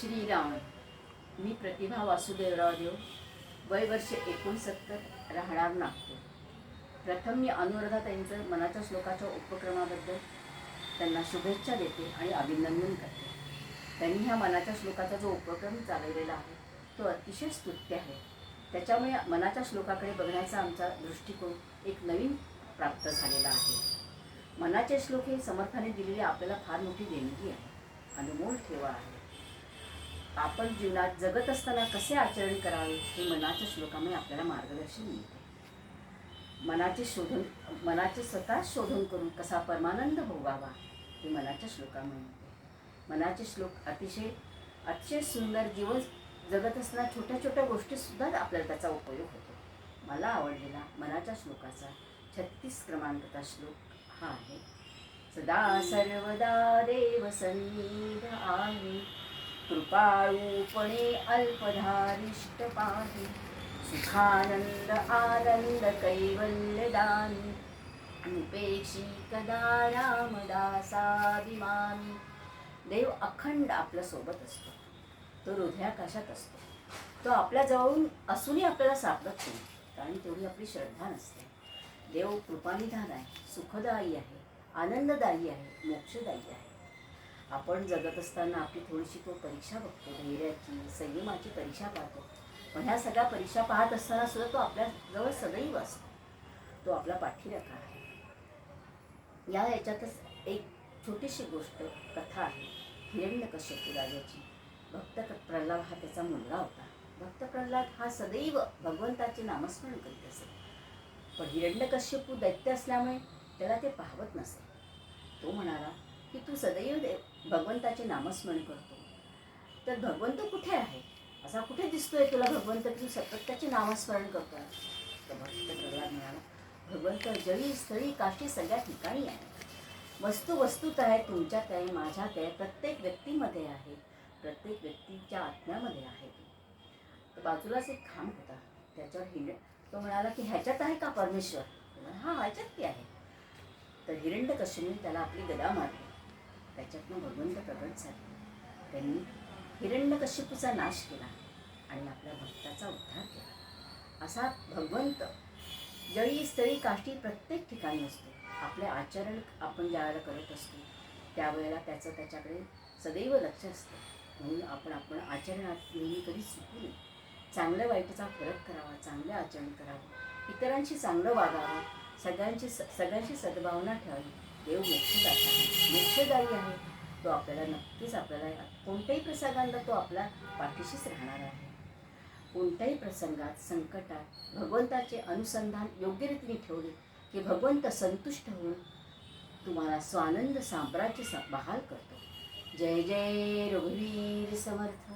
श्रीराम मी प्रतिभा वासुदेवराव देव वय वर्ष एकोणसत्तर राहणार नागपूर. प्रथम मी अनुराधा त्यांचं मनाच्या श्लोकाच्या उपक्रमाबद्दल त्यांना शुभेच्छा देते आणि अभिनंदन करते. त्यांनी ह्या मनाच्या श्लोकाचा जो उपक्रम चालवलेला आहे तो अतिशय स्तुत्य आहे. त्याच्यामुळे मनाच्या श्लोकाकडे बघण्याचा आमचा दृष्टिकोन एक नवीन प्राप्त झालेला आहे. मनाचे श्लोक हे समर्थाने दिलेली आपल्याला फार मोठी देणगी आहे. अनमोल ठेवा आहे. आपण जीवनात जगत असताना कसे आचरण करावे हे मनाच्या श्लोकामुळे आपल्याला मार्गदर्शन मिळते. मनाचे शोधून मनाचे स्वतः शोधून करून कसा परमानंद भोगावा हे मनाच्या श्लोकामुळे मिळते मनाचे श्लोक अतिशय अतिशय सुंदर जीवन जगत असताना छोट्या छोट्या गोष्टीसुद्धा आपल्याला त्याचा उपयोग होतो. मला आवडलेला मनाच्या श्लोकाचा छत्तीस क्रमांकाचा श्लोक हा आहे. सदा सर्वदा देव सन्निध आहे कृपाळूपणे अल्पधारिष्ट पाहि सुखानंद आनंद कैवल्यदानी। उपेक्षी कदा रामदासाभिमानी। देव अखंड आपल्यासोबत असतो. तो हृदयाकाशात असतो. तो आपल्या जवळून असूनही आपल्याला सापडत नाही. कारण तेवढी आपली श्रद्धा नसते. देव कृपानिधान आहे सुखदायी आहे आनंददायी आहे मोक्षदायी आहे. आपण जगत असताना आपली थोडीशी तो परीक्षा बघतो धैर्याची संयमाची परीक्षा पाहतो. पण ह्या सगळ्या परीक्षा पाहत असताना सुद्धा तो आपल्या जवळ सदैव असतो. तो आपला पाठीराखा आहे. या याच्यातच एक छोटीशी गोष्ट कथा आहे. हिरण्यकश्यपू राजाची. भक्त प्रल्हाद हा त्याचा मुलगा होता. भक्त प्रल्हाद हा सदैव भगवंताचे नामस्मरण करीत असे. पण हिरण्यकश्यपू दैत्य असल्यामुळे त्याला ते पाहवत नसे. तो म्हणाला की तू सदैव देव भगवंताचे नामस्मरण करतो. तर भगवंत कुठे आहे? असा कुठे दिसतोय तुला भगवंत? की तू सतत त्याचे नामस्मरण करतो तर भक्त प्रल्हाद म्हणाला भगवंत जळी स्थळी काशी सगळ्या ठिकाणी आहे. वस्तू वस्तूत आहे तुमच्यात आहे माझ्यात आहे प्रत्येक व्यक्तीमध्ये आहे. प्रत्येक व्यक्तीच्या आत्म्यामध्ये आहे तर बाजूलाच एक खांब होता. त्याच्यावर हिंड तो म्हणाला की ह्याच्यात आहे का परमेश्वर? हा ह्याच्यात की आहे. तर हिरण्यकश्यपने त्याला आपली गदा मारली. त्याच्यातनं भगवंत प्रगट झाले. त्यांनी हिरण्यकशिपूचा नाश केला आणि आपल्या भक्ताचा उद्धार केला. असा भगवंत जळी स्थळी काष्टी प्रत्येक ठिकाणी असतो. आपले आचरण आपण ज्यावेळेला करत असतो त्यावेळेला त्याचं त्याच्याकडे सदैव लक्ष असतं. म्हणून आपण आपण आचरणात नेहमी कधी चुकू नये. चांगल्या वाईटचा फरक करावा चांगले आचरण करावं. इतरांशी चांगलं वागावं सगळ्यांची स सगळ्यांशी सद्भावना ठेवावी. देव मोक्षदाता आहे. मोक्षदायी आहे. तो आपल्याला नक्कीच आपल्याला कोणत्याही प्रसंगांना तो आपला पाठीशीच राहणार आहे. कोणत्याही प्रसंगात संकटात भगवंताचे अनुसंधान योग्य रीतीने ठेवले की भगवंत संतुष्ट होऊन तुम्हाला स्वानंद साम्राज्य सा- बहाल करतो. जय जय रघुवीर समर्थ.